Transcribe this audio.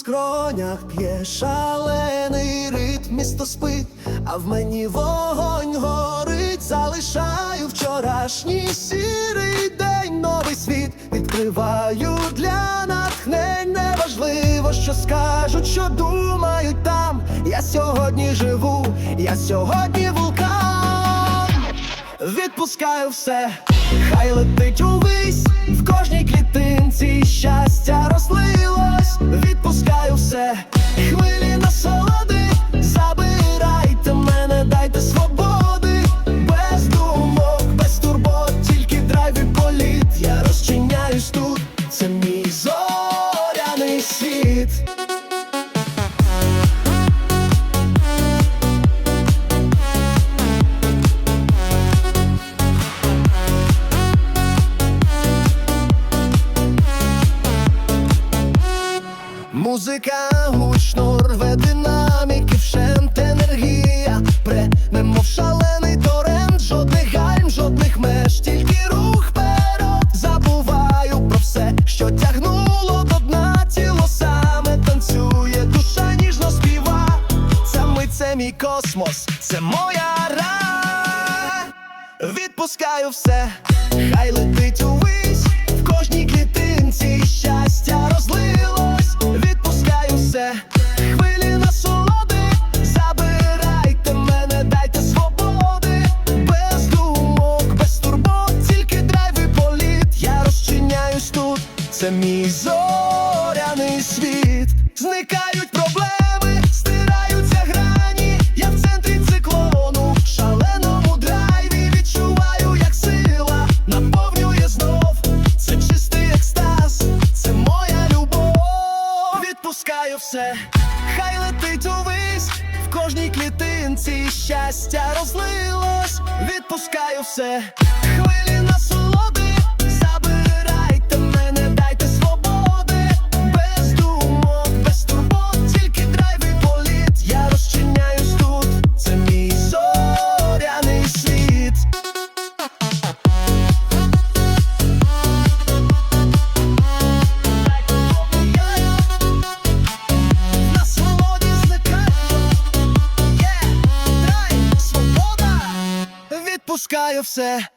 скронях п'є шалений ритм, місто спить, а в мені вогонь горить, залишаю вчорашній сірий день, новий світ відкриваю для натхнень. Неважливо, що скажуть, що думають там. Я сьогодні живу, я сьогодні вулкан. Відпускаю все, хай летить світ. Музика гучно рве динаміки, вшент енергія космос, це моя рай. Відпускаю все, хай летить увесь в кожній клітинці щастя розлилось. Відпускаю все, хвилі насолоди, забирайте мене, дайте свободи, без думок, без турбот, тільки драйв і політ. Я розчиняюсь тут, це мій зоряний світ. Зникають Відпускаю все, хай летить увесь в кожній клітинці щастя розлилось. Відпускаю все, хвилі насолоди, відпускаю все.